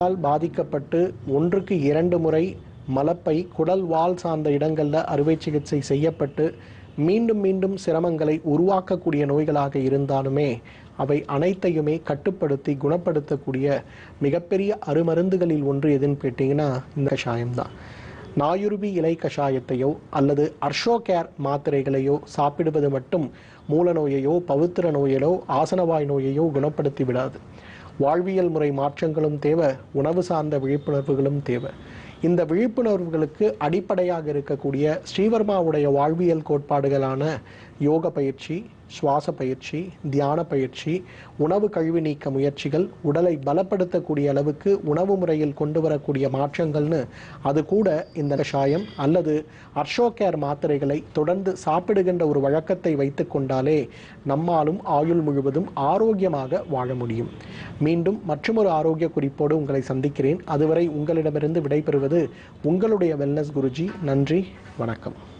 All பாதிக்கப்பட்டு ஒன்றுக்கு இரண்டு முறை மலப்பை குடல் வால் சார்ந்த இடங்களில் அறுவை சிகிச்சை செய்யப்பட்டு மீண்டும் மீண்டும் சிரமங்களை உருவாக்கக்கூடிய நோய்களாக இருந்தாலுமே அவை அனைத்தையுமே கட்டுப்படுத்தி குணப்படுத்தக்கூடிய மிகப்பெரிய அருமருந்துகளில் ஒன்று எதுன்னு கேட்டிங்கன்னா இந்த கஷாயம்தான். நாயுருவி இலை கஷாயத்தையோ அல்லது அர்ஷோகேர் மாத்திரைகளையோ சாப்பிடுவது மட்டும் மூல நோயையோ பவித்திர நோயிலோ ஆசனவாய் நோயையோ குணப்படுத்தி விடாது. வாழ்வியல் முறை மாற்றங்களும் தேவை உணவு சார்ந்த விழிப்புணர்வுகளும் தேவை. இந்த விழிப்புணர்வுகளுக்கு அடிப்படையாக இருக்கக்கூடிய ஸ்ரீவர்மாவுடைய வாழ்வியல் கோட்பாடுகளான யோக பயிற்சி சுவாச பயிற்சி தியான பயிற்சி உணவு கழிவு நீக்க முயற்சிகள் உடலை பலப்படுத்தக்கூடிய அளவுக்கு உணவு முறையில் கொண்டு வரக்கூடிய மாற்றங்கள்னு அது கூட இந்த கஷாயம் அல்லது அர்ஷோகேர் மாத்திரைகளை தொடர்ந்து சாப்பிடுகின்ற ஒரு வழக்கத்தை வைத்து கொண்டாலே நம்மாலும் ஆயுள் முழுவதும் ஆரோக்கியமாக வாழ முடியும். மீண்டும் மற்றொரு ஆரோக்கிய குறிப்போடு உங்களை சந்திக்கிறேன். அதுவரை உங்களிடமிருந்து விடைபெறுவது உங்களுடைய வெல்னஸ் குருஜி. நன்றி வணக்கம்.